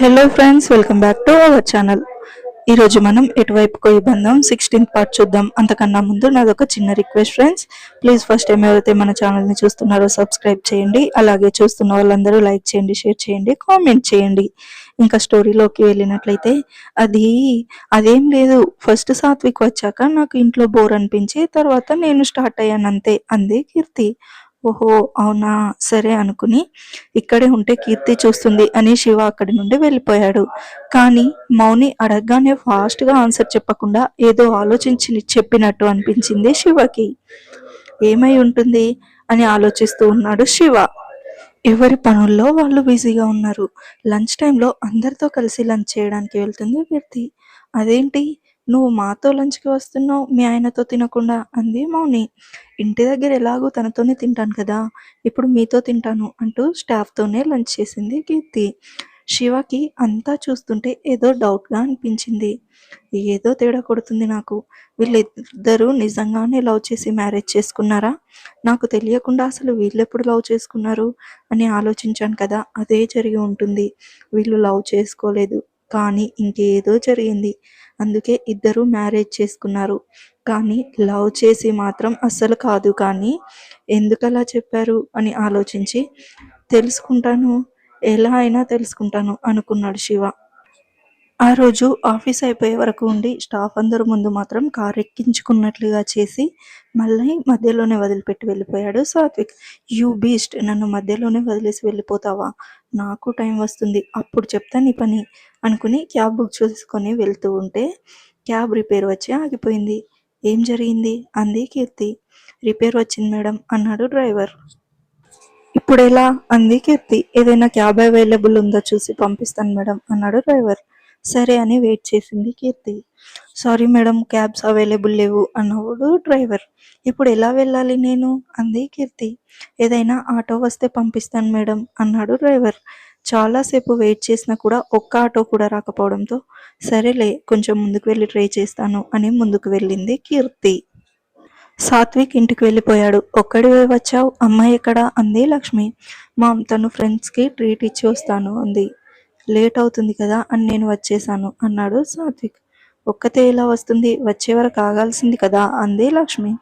Hello friends welcome back to our channel ఈరోజు మనం ఎటువైపుకో ఈ బంధం సిక్స్టీన్త్ పార్ట్ చూద్దాం. అంతకన్నా ముందు నాదొక చిన్న request friends please first time ఎవరైతే మన ఛానల్ని చూస్తున్నారో సబ్స్క్రైబ్ చేయండి. అలాగే చూస్తున్న వాళ్ళందరూ లైక్ చేయండి షేర్ చేయండి కామెంట్ చేయండి. ఇంకా స్టోరీలోకి వెళ్ళినట్లయితే అది అదేం లేదు. ఫస్ట్ సాత్విక్ వచ్చాక నాకు ఇంట్లో బోర్ అనిపించి తర్వాత నేను స్టార్ట్ అయ్యాను అంతే. అందే కీర్తి. ఓహో అవునా? సరే అనుకుని ఇక్కడే ఉంటే కీర్తి చూస్తుంది అని శివ అక్కడి నుండి వెళ్ళిపోయాడు. కానీ మౌని అడగగానే ఫాస్ట్గా ఆన్సర్ చెప్పకుండా ఏదో ఆలోచించి చెప్పినట్టు అనిపించింది శివకి. ఏమై ఉంటుంది? అని ఆలోచిస్తూ ఉన్నాడు శివ. ఎవరి పనుల్లో వాళ్ళు బిజీగా ఉన్నారు? లంచ్ టైంలో అందరితో కలిసి లంచ్ చేయడానికి వెళ్తుంది కీర్తి. అదేంటి? నువ్వు మాతో లంచ్కి వస్తున్నావు మీ ఆయనతో తినకుండా అంది మౌని. ఇంటి దగ్గర ఎలాగో తనతోనే తింటాను కదా ఇప్పుడు మీతో తింటాను అంటూ స్టాఫ్తోనే లంచ్ చేసింది కీర్తి. శివకి అంతా చూస్తుంటే ఏదో డౌట్గా అనిపించింది. ఏదో తేడా కొడుతుంది నాకు. వీళ్ళిద్దరూ నిజంగానే లవ్ చేసి మ్యారేజ్ చేసుకున్నారా? నాకు తెలియకుండా అసలు వీళ్ళు ఎప్పుడు లవ్ చేసుకున్నారు? అని ఆలోచించాను కదా అదే జరిగి ఉంటుంది. వీళ్ళు లవ్ చేసుకోలేదు. కానీ ఇంకేదో జరిగింది. అందుకే ఇద్దరు మ్యారేజ్ చేసుకున్నారు. కానీ లవ్ చేసి మాత్రం అస్సలు కాదు. కానీ ఎందుకు అలా చెప్పారు అని ఆలోచించి తెలుసుకుంటాను. ఎలా అయినా తెలుసుకుంటాను అనుకున్నాడు శివ. ఆ రోజు ఆఫీస్ అయిపోయే వరకు ఉండి స్టాఫ్ అందరి ముందు మాత్రం కార్ ఎక్కించుకున్నట్లుగా చేసి మళ్ళీ మధ్యలోనే వదిలిపెట్టి వెళ్ళిపోయాడు సాత్విక్. You beast. నన్ను మధ్యలోనే వదిలేసి వెళ్ళిపోతావా? నాకు టైం వస్తుంది అప్పుడు చెప్తాను నీ పని అనుకుని క్యాబ్ బుక్ చేసుకొని వెళ్తూ ఉంటే క్యాబ్ రిపేర్ వచ్చి ఆగిపోయింది. ఏం జరిగింది? అంది కీర్తి. రిపేర్ వచ్చింది మేడం అన్నాడు డ్రైవర్. ఇప్పుడు ఎలా? అంది కీర్తి. ఏదైనా క్యాబ్ అవైలబుల్ ఉందో చూసి పంపిస్తాను మేడం అన్నాడు డ్రైవర్. సరే అని వెయిట్ చేసింది Keerthi. Sorry madam cabs available లేవు అన్నవాడు డ్రైవర్ ఇప్పుడు ఎలా వెళ్ళాలి నేను? అంది కీర్తి. ఏదైనా ఆటో వస్తే పంపిస్తాను మేడం అన్నాడు డ్రైవర్ చాలాసేపు వెయిట్ చేసినా కూడా ఒక్క ఆటో కూడా రాకపోవడంతో సరేలే కొంచెం ముందుకు వెళ్ళి ట్రై చేస్తాను అని ముందుకు వెళ్ళింది కీర్తి. సాత్విక్ ఇంటికి వెళ్ళిపోయాడు. ఒక్కడివే వచ్చావు? అమ్మాయి ఎక్కడ? అంది లక్ష్మి. మామ్ తను ఫ్రెండ్స్కి ట్రీట్ ఇచ్చి వస్తాను అంది. లేట్ అవుతుంది కదా అని నేను వచ్చేసాను అన్నాడు సాత్విక్. ఒక్కతే ఎలా వస్తుంది? వచ్చే వరకు ఆగాల్సింది కదా? అంది లక్ష్మి.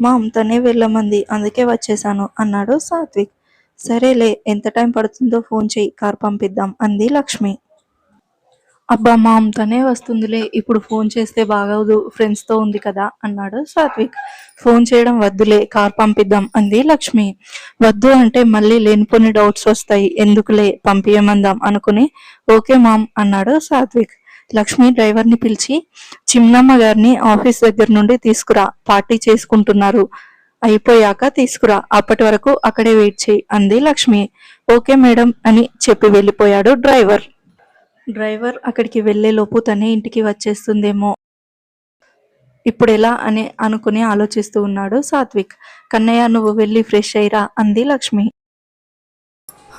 మామ్ తనే వెళ్ళమంది. అందుకే వచ్చేసాను అన్నాడు సాత్విక్. సరేలే ఎంత టైం పడుతుందో ఫోన్ చేయి కార్ పంపిద్దాం అంది లక్ష్మి. అబ్బా మామ్ తనే వస్తుందిలే. ఇప్పుడు ఫోన్ చేస్తే బాగోదు ఫ్రెండ్స్తో ఉంది కదా? అన్నాడు సాత్విక్. ఫోన్ చేయడం వద్దులే కార్ పంపిద్దాం అంది లక్ష్మి. వద్దు అంటే మళ్ళీ లేనిపోని డౌట్స్ వస్తాయి. ఎందుకులే? పంపించమందాం అనుకుని. ఓకే మామ్ అన్నాడు సాత్విక్. లక్ష్మి డ్రైవర్ని పిలిచి చిన్నమ్మ గారిని ఆఫీస్ దగ్గర నుండి తీసుకురా పార్టీ చేసుకుంటున్నారు. అయిపోయాక తీసుకురా అప్పటి వరకు అక్కడే వెయిట్ చేయి అంది లక్ష్మి. ఓకే మేడం అని చెప్పి వెళ్ళిపోయాడు డ్రైవర్. డ్రైవర్ అక్కడికి వెళ్ళేలోపు తనే ఇంటికి వచ్చేస్తుందేమో. ఇప్పుడు ఎలా అని అనుకుని ఆలోచిస్తూ ఉన్నాడు సాత్విక్. కన్నయ్య నువ్వు వెళ్ళి ఫ్రెష్ అయ్యిరా అంది లక్ష్మి.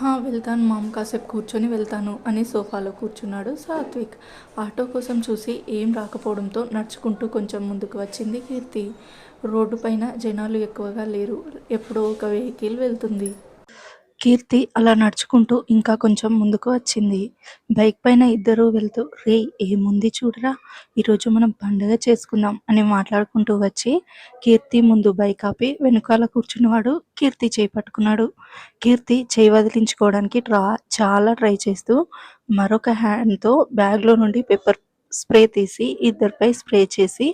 వెళ్తాను మామ్ కాసేపు కూర్చొని వెళ్తాను అని సోఫాలో కూర్చున్నాడు సాత్విక్. ఆటో కోసం చూసి ఏం రాకపోవడంతో నడుచుకుంటూ కొంచెం ముందుకు వచ్చింది కీర్తి. రోడ్డు పైన జనాలు ఎక్కువగా లేరు. ఎప్పుడో ఒక వెహికల్ వెళ్తుంది. కీర్తి అలా నడుచుకుంటూ ఇంకా కొంచెం ముందుకు వచ్చింది. బైక్ పైన ఇద్దరు వెళ్తూ రే ఏముంది చూడరా ఈరోజు మనం పండుగ చేసుకుందాం అని మాట్లాడుకుంటూ వచ్చి కీర్తి ముందు బైక్ ఆపి వెనుకాల కూర్చున్నవాడు కీర్తి చేయి పట్టుకున్నాడు. కీర్తి చేయి వదిలించుకోవడానికి ట్రా చాలా ట్రై చేస్తూ మరొక హ్యాండ్తో బ్యాగ్లో నుండి పెప్పర్ స్ప్రే తీసి ఇద్దరిపై స్ప్రే చేసి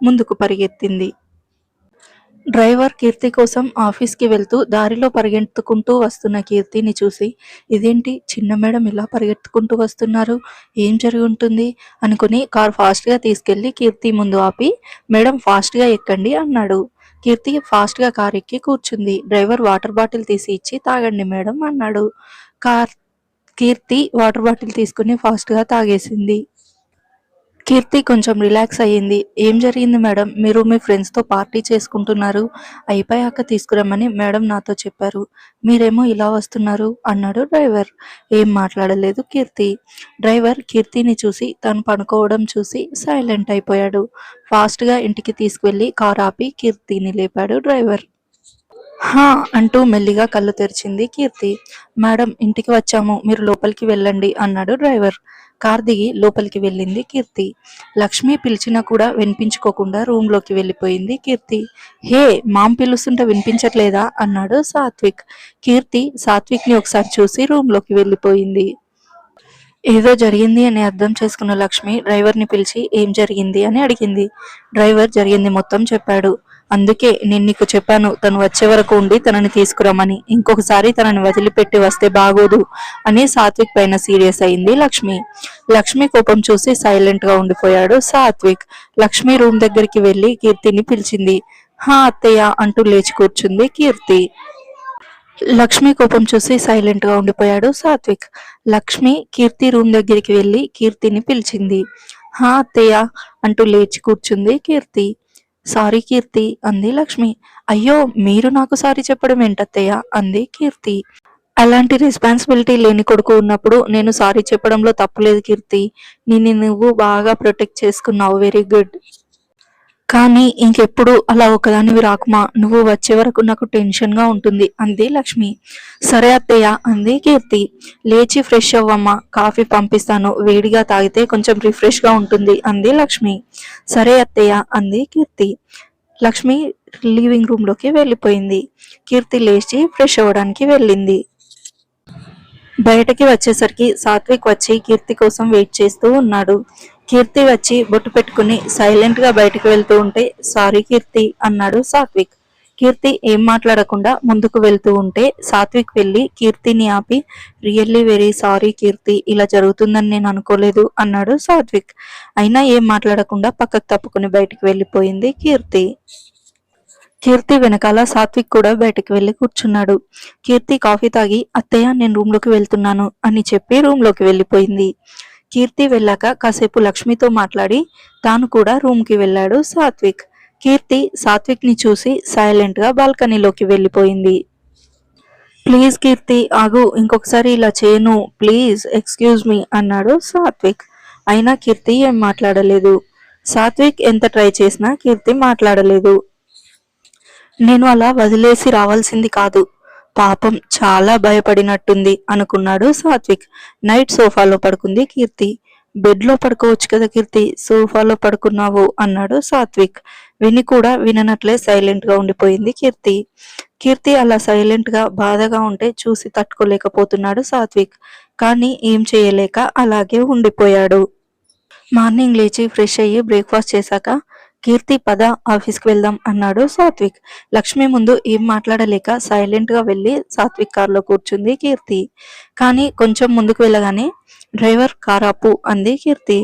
ముందుకు పరిగెత్తింది. డ్రైవర్ కీర్తి కోసం ఆఫీస్కి వెళ్తూ దారిలో పరిగెత్తుకుంటూ వస్తున్న కీర్తిని చూసి ఇదేంటి? చిన్న మేడం ఇలా పరిగెత్తుకుంటూ వస్తున్నారు? ఏం జరిగి ఉంటుంది అనుకుని కార్ ఫాస్ట్గా తీసుకెళ్ళి కీర్తి ముందు ఆపి మేడం ఫాస్ట్గా ఎక్కండి అన్నాడు. కీర్తి ఫాస్ట్గా కార్ ఎక్కి కూర్చుంది. డ్రైవర్ వాటర్ బాటిల్ తీసి ఇచ్చి తాగండి మేడం అన్నాడు. కార్ కీర్తి వాటర్ బాటిల్ తీసుకుని ఫాస్ట్గా తాగేసింది. కీర్తి కొంచెం రిలాక్స్ అయ్యింది. ఏం జరిగింది మేడం? మీరు మీ ఫ్రెండ్స్తో పార్టీ చేసుకుంటున్నారు. అయిపోయాక తీసుకురమ్మని మేడం నాతో చెప్పారు. మీరేమో ఇలా వస్తున్నారు అన్నాడు డ్రైవర్. ఏం మాట్లాడలేదు కీర్తి. డ్రైవర్ కీర్తిని చూసి తను పనుకోవడం చూసి సైలెంట్ అయిపోయాడు. ఫాస్ట్గా ఇంటికి తీసుకువెళ్ళి కార్ ఆపి కీర్తిని లేపాడు డ్రైవర్. హా! అంటూ మెల్లిగా కళ్ళు తెరిచింది కీర్తి. మేడం ఇంటికి వచ్చాము. మీరు లోపలికి వెళ్ళండి అన్నాడు డ్రైవర్. కార్ దిగి లోపలికి వెళ్ళింది కీర్తి. లక్ష్మి పిలిచినా కూడా వినిపించుకోకుండా రూమ్లోకి వెళ్ళిపోయింది కీర్తి. హే మామ్ పిలుస్తుంటే వినిపించట్లేదా? అన్నాడు సాత్విక్. కీర్తి సాత్విక్ని ఒకసారి చూసి రూమ్లోకి వెళ్ళిపోయింది. ఏదో జరిగింది అని అర్థం చేసుకున్న లక్ష్మి డ్రైవర్ని పిలిచి ఏం జరిగింది? అని అడిగింది. డ్రైవర్ జరిగింది మొత్తం చెప్పాడు. అందుకే నేను నీకు చెప్పాను తను వచ్చే వరకు ఉండి తనని తీసుకురమ్మని. ఇంకొకసారి తనని వదిలిపెట్టి వస్తే బాగోదు అని సాత్విక్ పైన సీరియస్ అయింది లక్ష్మి. లక్ష్మి కోపం చూసి సైలెంట్గా ఉండిపోయాడు సాత్విక్. లక్ష్మి రూమ్ దగ్గరికి వెళ్ళి కీర్తిని పిలిచింది. హా అత్తయ్య అంటూ లేచి కూర్చుంది కీర్తి. లక్ష్మి కోపం చూసి సైలెంట్గా ఉండిపోయాడు సాత్విక్. లక్ష్మి కీర్తి రూమ్ దగ్గరికి వెళ్ళి కీర్తిని పిలిచింది. హా అత్తయ్య అంటూ లేచి కూర్చుంది కీర్తి. సారీ కీర్తి అంది లక్ష్మి. అయ్యో మీరు నాకు సారీ చెప్పడం ఏంటత్తయ్య? అంది కీర్తి. అలాంటి రెస్పాన్సిబిలిటీ లేని కొడుకు ఉన్నప్పుడు నేను సారీ చెప్పడంలో తప్పులేదు కీర్తి. నిన్ను నువ్వు బాగా ప్రొటెక్ట్ చేసుకున్నావు. వెరీ గుడ్ కానీ ఇంకెప్పుడు అలా ఒకదానివి రాకుమా? నువ్వు వచ్చే వరకు నాకు టెన్షన్గా ఉంటుంది అంది లక్ష్మి. సరే అత్తయ్య అంది కీర్తి. లేచి ఫ్రెష్ అవ్వమ్మా కాఫీ పంపిస్తాను వేడిగా తాగితే కొంచెం రిఫ్రెష్గా ఉంటుంది అంది లక్ష్మి. సరే అత్తయ్య అంది కీర్తి. లక్ష్మి లివింగ్ రూమ్లోకి వెళ్ళిపోయింది. కీర్తి లేచి ఫ్రెష్ అవ్వడానికి వెళ్ళింది. బయటకి వచ్చేసరికి సాత్విక్ వచ్చి కీర్తి కోసం వెయిట్ చేస్తూ ఉన్నాడు. కీర్తి వచ్చి బొట్టు పెట్టుకుని సైలెంట్గా బయటకు వెళ్తూ ఉంటే సారీ కీర్తి అన్నాడు సాత్విక్. కీర్తి ఏం మాట్లాడకుండా ముందుకు వెళ్తూ ఉంటే సాత్విక్ వెళ్ళి కీర్తిని ఆపి రియల్లీ వెరీ సారీ కీర్తి ఇలా జరుగుతుందని నేను అనుకోలేదు అన్నాడు సాత్విక్. అయినా ఏం మాట్లాడకుండా పక్కకు తప్పుకుని బయటికి వెళ్ళిపోయింది కీర్తి. కీర్తి వెనకాల సాత్విక్ కూడా బయటకు వెళ్ళి కూర్చున్నాడు. కీర్తి కాఫీ తాగి అత్తయ్య నేను రూమ్లోకి వెళ్తున్నాను అని చెప్పి రూమ్లోకి వెళ్ళిపోయింది. కీర్తి వెళ్ళాక కాసేపు లక్ష్మితో మాట్లాడి తాను కూడా రూమ్కి వెళ్ళాడు సాత్విక్. కీర్తి సాత్విక్ని చూసి సైలెంట్గా బాల్కనీలోకి వెళ్ళిపోయింది. ప్లీజ్ కీర్తి ఆగు ఇంకొకసారి ఇలా చేయను ప్లీజ్ ఎక్స్క్యూజ్ మీ అన్నాడు సాత్విక్. అయినా కీర్తి ఏం మాట్లాడలేదు. సాత్విక్ ఎంత ట్రై చేసినా కీర్తి మాట్లాడలేదు. నేను అలా వదిలేసి రావాల్సింది కాదు పాపం చాలా భయపడినట్టుంది అనుకున్నాడు సాత్విక్. నైట్ సోఫాలో పడుకుంది కీర్తి. బెడ్లో పడుకోవచ్చు కదా కీర్తి సోఫాలో పడుకున్నావు అన్నాడు సాత్విక్. విని కూడా విననట్లే సైలెంట్గా ఉండిపోయింది కీర్తి. కీర్తి అలా సైలెంట్గా బాధగా ఉంటే చూసి తట్టుకోలేకపోతున్నాడు సాత్విక్. కానీ ఏం చేయలేక అలాగే ఉండిపోయాడు. మార్నింగ్ లేచి ఫ్రెష్ అయ్యి బ్రేక్ఫాస్ట్ చేశాక కీర్తి పద ఆఫీస్కి వెళ్దాం అన్నాడు సాత్విక్. లక్ష్మి ముందు ఏం మాట్లాడలేక సైలెంట్గా సాత్విక్ కారులో కూర్చుంది కీర్తి. కానీ కొంచెం ముందుకు వెళ్ళగానే డ్రైవర్ కార్ ఆపు అంది కీర్తి.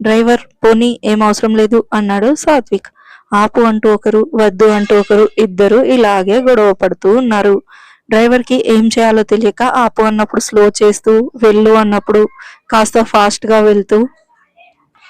డ్రైవర్ పోనీ ఏం అవసరం లేదు అన్నాడు సాత్విక్. ఆపు అంటూ ఒకరు వద్దు అంటూ ఒకరు ఇద్దరు ఇలాగే గొడవ పడుతూ ఉన్నారు. డ్రైవర్కి ఏం చేయాలో తెలియక ఆపు అన్నప్పుడు స్లో చేస్తూ వెళ్ళు అన్నప్పుడు కాస్త ఫాస్ట్గా వెళ్తూ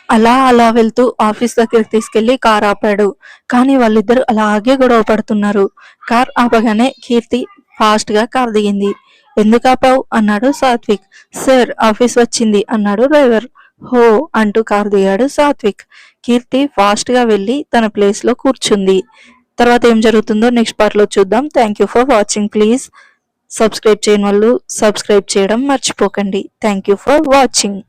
అలా అలా వెళ్తూ ఆఫీస్ దగ్గరికి తీసుకెళ్ళి కార్ ఆపాడు. కానీ వాళ్ళిద్దరు అలాగే గొడవ పడుతున్నారు. కార్ ఆపగానే కీర్తి ఫాస్ట్గా కార్ దిగింది. ఎందుకు ఆపావు? అన్నాడు సాత్విక్. సార్ ఆఫీస్ వచ్చింది అన్నాడు డ్రైవర్. హో అంటూ కార్ దిగాడు సాత్విక్. కీర్తి ఫాస్ట్గా వెళ్ళి తన ప్లేస్లో కూర్చుంది. తర్వాత ఏం జరుగుతుందో నెక్స్ట్ పార్ట్లో చూద్దాం. Thank you for watching please subscribe చేయని వాళ్ళు సబ్స్క్రైబ్ చేయడం మర్చిపోకండి. Thank you for watching